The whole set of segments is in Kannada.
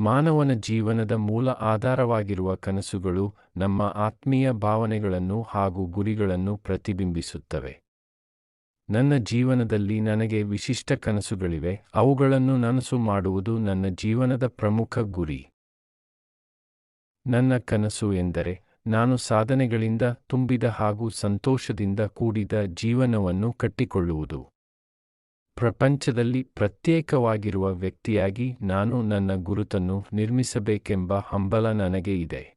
ಮಾನವನ ಜೀವನದ ಮೂಲ ಆಧಾರವಾಗಿರುವ ಕನಸುಗಳು ನಮ್ಮ ಆತ್ಮೀಯ ಭಾವನೆಗಳನ್ನು ಹಾಗೂ ಗುರಿಗಳನ್ನು ಪ್ರತಿಬಿಂಬಿಸುತ್ತವೆ. ನನ್ನ ಜೀವನದಲ್ಲಿ ನನಗೆ ವಿಶಿಷ್ಟ ಕನಸುಗಳಿವೆ, ಅವುಗಳನ್ನು ನನಸು ಮಾಡುವುದು ನನ್ನ ಜೀವನದ ಪ್ರಮುಖ ಗುರಿ. ನನ್ನ ಕನಸು ಎಂದರೆ ನಾನು ಸಾಧನೆಗಳಿಂದ ತುಂಬಿದ ಹಾಗೂ ಸಂತೋಷದಿಂದ ಕೂಡಿದ ಜೀವನವನ್ನು ಕಟ್ಟಿಕೊಳ್ಳುವುದು. ಪ್ರಪಂಚದಲ್ಲಿ ಪ್ರತ್ಯೇಕವಾಗಿರುವ ವ್ಯಕ್ತಿಯಾಗಿ ನಾನು ನನ್ನ ಗುರುತನ್ನು ನಿರ್ಮಿಸಬೇಕೆಂಬ ಹಂಬಲ ನನಗೆ ಇದೆ.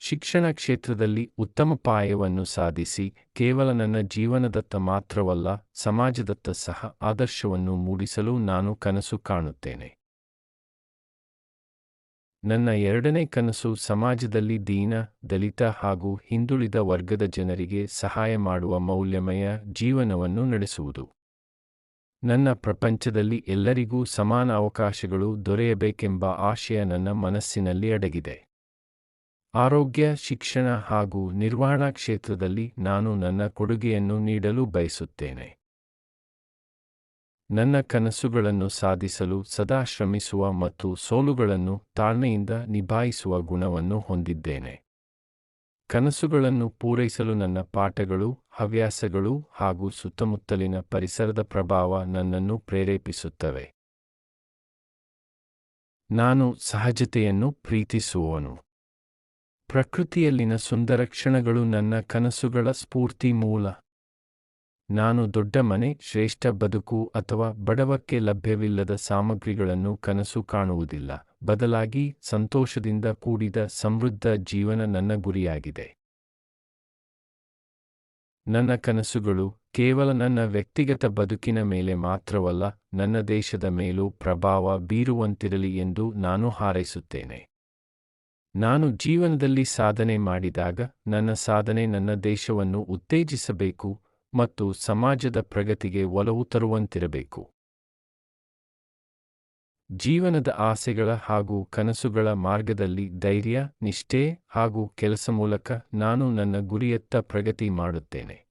ಶಿಕ್ಷಣ ಕ್ಷೇತ್ರದಲ್ಲಿ ಉತ್ತಮ ಪಾಯವನ್ನು ಸಾಧಿಸಿ ಕೇವಲ ನನ್ನ ಜೀವನದತ್ತ ಮಾತ್ರವಲ್ಲ, ಸಮಾಜದತ್ತ ಸಹ ಆದರ್ಶವನ್ನು ಮೂಡಿಸಲು ನಾನು ಕನಸು ಕಾಣುತ್ತೇನೆ. ನನ್ನ ಎರಡನೇ ಕನಸು ಸಮಾಜದಲ್ಲಿ ದೀನ, ದಲಿತ ಹಾಗೂ ಹಿಂದುಳಿದ ವರ್ಗದ ಜನರಿಗೆ ಸಹಾಯ ಮಾಡುವ ಮೌಲ್ಯಮಯ ಜೀವನವನ್ನು ನಡೆಸುವುದು. ನನ್ನ ಪ್ರಪಂಚದಲ್ಲಿ ಎಲ್ಲರಿಗೂ ಸಮಾನ ಅವಕಾಶಗಳು ದೊರೆಯಬೇಕೆಂಬ ಆಶಯ ನನ್ನ ಮನಸ್ಸಿನಲ್ಲಿ ಅಡಗಿದೆ. ಆರೋಗ್ಯ, ಶಿಕ್ಷಣ ಹಾಗೂ ನಿರ್ವಹಣಾ ಕ್ಷೇತ್ರದಲ್ಲಿ ನಾನು ನನ್ನ ಕೊಡುಗೆಯನ್ನು ನೀಡಲು ಬಯಸುತ್ತೇನೆ. ನನ್ನ ಕನಸುಗಳನ್ನು ಸಾಧಿಸಲು ಸದಾ ಶ್ರಮಿಸುವ ಮತ್ತು ಸೋಲುಗಳನ್ನು ತಾಳ್ಮೆಯಿಂದ ನಿಭಾಯಿಸುವ ಗುಣವನ್ನು ಹೊಂದಿದ್ದೇನೆ. ಕನಸುಗಳನ್ನು ಪೂರೈಸಲು ನನ್ನ ಪಾಠಗಳು, ಹವ್ಯಾಸಗಳು ಹಾಗೂ ಸುತ್ತಮುತ್ತಲಿನ ಪರಿಸರದ ಪ್ರಭಾವ ನನ್ನನ್ನು ಪ್ರೇರೇಪಿಸುತ್ತವೆ. ನಾನು ಸಹಜತೆಯನ್ನು ಪ್ರೀತಿಸುವವನು. ಪ್ರಕೃತಿಯಲ್ಲಿನ ಸುಂದರ ಕ್ಷಣಗಳು ನನ್ನ ಕನಸುಗಳ ಸ್ಫೂರ್ತಿ ಮೂಲ. ನಾನು ದೊಡ್ಡ ಮನೆ, ಶ್ರೇಷ್ಠ ಬದುಕು ಅಥವಾ ಬಡವಕ್ಕೆ ಲಭ್ಯವಿಲ್ಲದ ಸಾಮಗ್ರಿಗಳನ್ನು ಕನಸು ಕಾಣುವುದಿಲ್ಲ. ಬದಲಾಗಿ ಸಂತೋಷದಿಂದ ಕೂಡಿದ ಸಮೃದ್ಧ ಜೀವನ ನನ್ನ ಗುರಿಯಾಗಿದೆ. ನನ್ನ ಕನಸುಗಳು ಕೇವಲ ನನ್ನ ವ್ಯಕ್ತಿಗತ ಬದುಕಿನ ಮೇಲೆ ಮಾತ್ರವಲ್ಲ, ನನ್ನ ದೇಶದ ಮೇಲೂ ಪ್ರಭಾವ ಬೀರುವಂತಿರಲಿ ಎಂದು ನಾನು ಹಾರೈಸುತ್ತೇನೆ. ನಾನು ಜೀವನದಲ್ಲಿ ಸಾಧನೆ ಮಾಡಿದಾಗ ನನ್ನ ಸಾಧನೆ ನನ್ನ ದೇಶವನ್ನು ಉತ್ತೇಜಿಸಬೇಕು ಮತ್ತು ಸಮಾಜದ ಪ್ರಗತಿಗೆ ಒಲವು ತರುವಂತಿರಬೇಕು. ಜೀವನದ ಆಸೆಗಳ ಹಾಗೂ ಕನಸುಗಳ ಮಾರ್ಗದಲ್ಲಿ ಧೈರ್ಯ, ನಿಷ್ಠೆ ಹಾಗೂ ಕೆಲಸ ಮೂಲಕ ನಾನು ನನ್ನ ಗುರಿಯತ್ತ ಪ್ರಗತಿ ಮಾಡುತ್ತೇನೆ.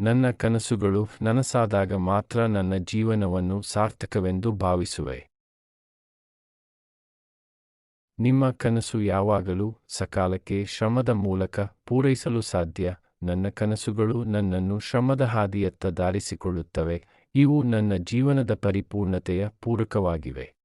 ನನ್ನ ಕನಸುಗಳು ನನಸಾದಾಗ ಮಾತ್ರ ನನ್ನ ಜೀವನವನ್ನು ಸಾರ್ಥಕವೆಂದು ಭಾವಿಸುವೆ. ನಿಮ್ಮ ಕನಸು ಯಾವಾಗಲೂ ಸಕಾಲಕ್ಕೆ ಶ್ರಮದ ಮೂಲಕ ಪೂರೈಸಲು ಸಾಧ್ಯ. ನನ್ನ ಕನಸುಗಳು ನನ್ನನ್ನು ಶ್ರಮದ ಹಾದಿಯತ್ತ ದಾರಿಸಿಕೊಳ್ಳುತ್ತವೆ. ಇವು ನನ್ನ ಜೀವನದ ಪರಿಪೂರ್ಣತೆಯ ಪೂರಕವಾಗಿವೆ.